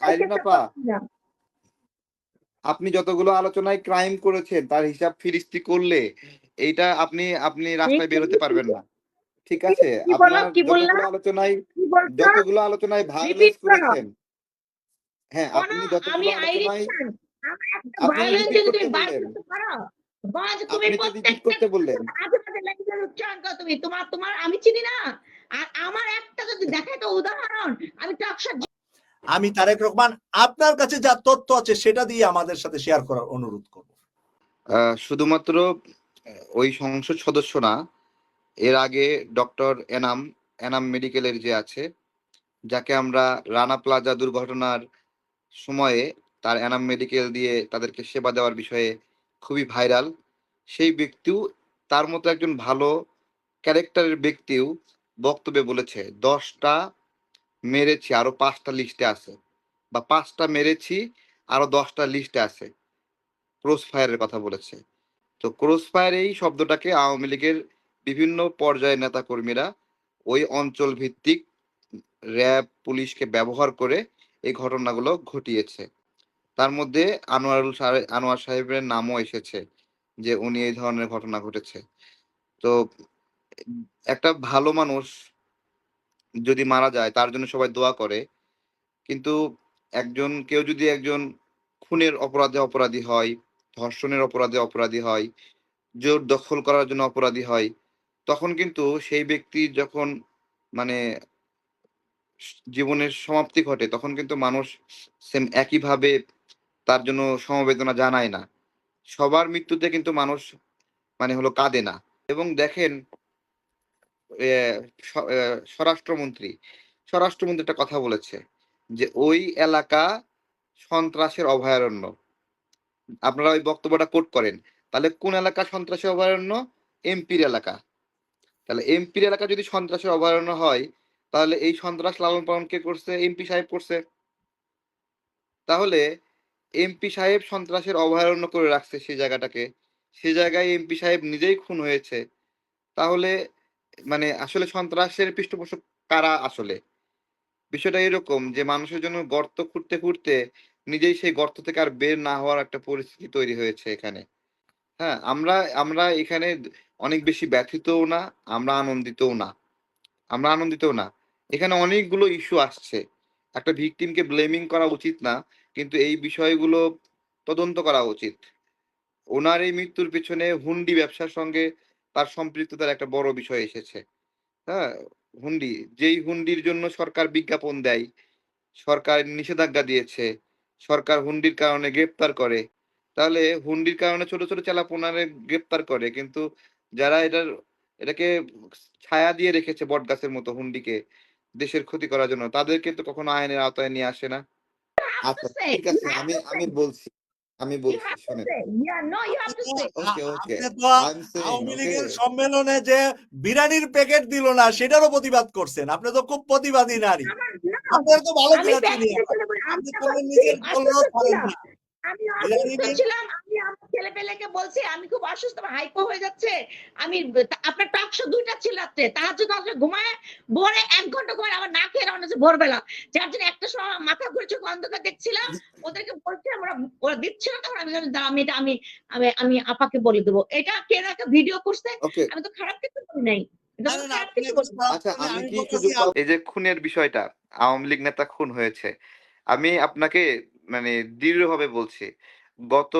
আপা আপনি যতগুলো আলোচনায় ক্রাইম করেছেন তার হিসাব ফিরিস্তি করলে এইটা আপনি আপনি রাস্তায় বের হতে পারবেন না। ঠিক আছে? আপনার যতগুলো আলোচনায় কি যতগুলো আলোচনায় ভায়োলেন্স করেছেন। হ্যাঁ আপনি যতগুলো আলোচনায় আমি চিনি না। আর আমার একটা যদি দেখায় তো উদাহরণ আমি টকশো আমি তারেক রহমান, আপনার কাছে যা তথ্য আছে সেটা দিয়ে আমাদের সাথে শেয়ার করার অনুরোধ করব। শুধুমাত্র ওই সংসদ সদস্য না, এর আগে ডক্টর এনাম এনাম মেডিকেলের যে আছে, যাকে আমরা রানা প্লাজা দুর্ঘটনার সময়ে তার এনাম মেডিকেল দিয়ে তাদেরকে সেবা দেওয়ার বিষয়ে খুবই ভাইরাল, সেই ব্যক্তিও তার মতো একজন ভালো ক্যারেক্টারের ব্যক্তিও বক্তব্যে বলেছে, দশটা মেরেছি, আরও পাঁচটা লিস্টে আছে। বা পাঁচটা মেরেছি, আরও দশটা লিস্টে আছে। ক্রস ফায়ারের কথা বলেছে। তো ক্রস ফায়ার এই শব্দটাকে আওয়ামী লীগের বিভিন্ন পর্যায়ের নেতা কর্মীরা ওই অঞ্চল ভিত্তিক র্যাব পুলিশকে ব্যবহার করে এই ঘটনাগুলো ঘটিয়েছে। তার মধ্যে আনোয়ারুল আনোয়ার সাহেবের নামও এসেছে যে উনি এই ধরনের ঘটনা ঘটেছে। তো একটা ভালো মানুষ যদি মারা যায়, তার জন্য সবাই দোয়া করে। কিন্তু একজন, কেউ যদি একজন খুনের অপরাধে অপরাধী হয়, ধর্ষণের অপরাধে অপরাধী হয়, জোর দখল করার জন্য অপরাধী হয়, তখন কিন্তু সেই ব্যক্তি যখন মানে জীবনের সমাপ্তি ঘটে, তখন কিন্তু মানুষ সেম একইভাবে তার জন্য সমবেদনা জানায় না। সবার মৃত্যুতে কিন্তু মানুষ মানে হলো কাঁদে না। এবং দেখেন স্বরাষ্ট্রমন্ত্রী। স্বরাষ্ট্রমন্ত্রী একটা কথা বলেছে যে, ওই এলাকা সন্ত্রাসের অভয়ারণ্য। আপনারা ওই বক্তব্যটা কোট করেন। তাহলে কোন এলাকা সন্ত্রাসের অভয়ারণ্য? এমপির এলাকা। তাহলে এমপির এলাকা যদি সন্ত্রাসের অভয়ারণ্য হয়, তাহলে এই সন্ত্রাস লালন পালন কে করছে? এমপি সাহেব করছে। তাহলে এমপি সাহেব সন্ত্রাসের অভয়ারণ্য করে রাখছে সেই জায়গাটাকে। সে জায়গায় এমপি সাহেব নিজেই খুন হয়েছে। তাহলে মানে আসলে সন্ত্রাসের পৃষ্ঠপোষক কারা আসলে? বিষয়টা এরকম যে, মানুষের জন্য গর্ত খুঁড়তে খুঁড়তে নিজেই সেই গর্ত থেকে আর বের না হওয়ার একটা পরিস্থিতি তৈরি হয়েছে এখানে। হ্যাঁ আমরা আমরা এখানে অনেক বেশি ব্যথিতও না, আমরা আনন্দিতও না। আমরা আনন্দিতও না। এখানে অনেকগুলো ইস্যু আসছে। একটা ভিকটিমকে ব্লেমিং করা উচিত না, কিন্তু এই বিষয়গুলো তদন্ত করা উচিত। ওনার এই মৃত্যুর পিছনে হুন্ডি ব্যবসার সঙ্গে তার সম্পৃক্ততার একটা বড় বিষয় এসেছে। হ্যাঁ হুন্ডি যেই হুন্ডির জন্য সরকার বিজ্ঞাপন দেয় সরকার নিষেধাজ্ঞা দিয়েছে সরকার হুন্ডির কারণে গ্রেপ্তার করে তাহলে হুন্ডির কারণে ছোট ছোট চালাপোনারে গ্রেপ্তার করে কিন্তু যারা এটার এটাকে ছায়া দিয়ে রেখেছে বট গাছের মতো হুন্ডিকে দেশের ক্ষতি করার জন্য তাদেরকে তো কখনো আইনের আওতায় নিয়ে আসে না। আচ্ছা ঠিক আছে আমি আমি বলছি। আমি বলছি শোনেন। আওয়ামী লীগের সম্মেলনে যে বিরানির প্যাকেট দিল না সেটারও প্রতিবাদ করছেন। আপনি তো খুব প্রতিবাদী নারী। আপনার তো ভালো আমি করে চিনি ব্যক্তিগত আমরা। বলে আমি আপনি তো কোনো বলছি, নিজের কল্যাণ অসুস্থ করেন ছিলাম। না আমি বিরিয়ানি অসুস্থ নিয়ে- ছিলাম আমি আমার ছেলে পেলেকে বলছি আমি খুব অসুস্থ হাইপো হয়ে যাচ্ছে। আমি আপনার টকশো দুইটা ছিল রাত্রে। তার জন্য আসলে ঘুমায় ভোরে এক ঘণ্টা ঘুমায় আমার না খেয়ে রওনা হচ্ছে ভোরবেলা। যার জন্য একটা সময় আমার মাথা ঘুরে চোখ অন্ধকার দেখছিলাম। ওদেরকে বলছিলাম ওরা ওরা দিচ্ছিল তখন। আমি আমি এটা আমি আমি আমি আপাকে বলে দেবো। এটা কে না ভিডিও করছে। আমি তো খারাপ কিছু করি নাই। আচ্ছা? এই যে খুনের বিষয়টা আওয়ামী লীগ নেতা খুন হয়েছে। আমি আপনাকে মানে দৃঢ়ভাবে বলছি গত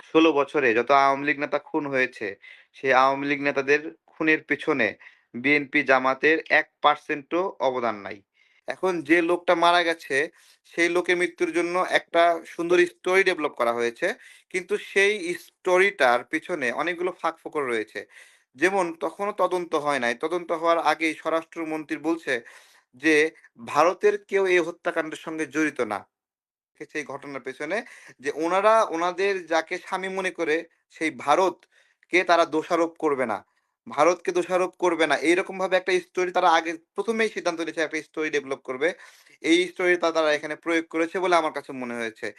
ষোলো বছরে যত আওয়ামী লীগ নেতা খুন হয়েছে, সেই আওয়ামী লীগ নেতাদের খুনের পেছনে বিএনপি জামাতের এক পার্সেন্টও অবদান নাই। এখন যে লোকটা মারা গেছে, সেই লোকের মৃত্যুর জন্য একটা সুন্দর স্টোরি ডেভেলপ করা হয়েছে, কিন্তু সেই স্টোরিটার পিছনে অনেকগুলো ফাঁক ফোকর রয়েছে। যেমন তখনও তদন্ত হয় নাই। তদন্ত হওয়ার আগেই স্বরাষ্ট্রমন্ত্রী বলছে যে, ভারতের কেউ এই হত্যাকাণ্ডের সঙ্গে জড়িত না। সেই ঘটনার পেছনে যে ওনারা, ওনাদের যাকে স্বামী মনে করে সেই ভারতকে তারা দোষারোপ করবে না। ভারতকে দোষারোপ করবে না। এইরকম ভাবে একটা স্টোরি তারা আগে প্রথমেই সিদ্ধান্ত নিয়েছে, একটা স্টোরি ডেভেলপ করবে। এই স্টোরিটা তারা এখানে প্রয়োগ করেছে বলে আমার কাছে মনে হয়েছে।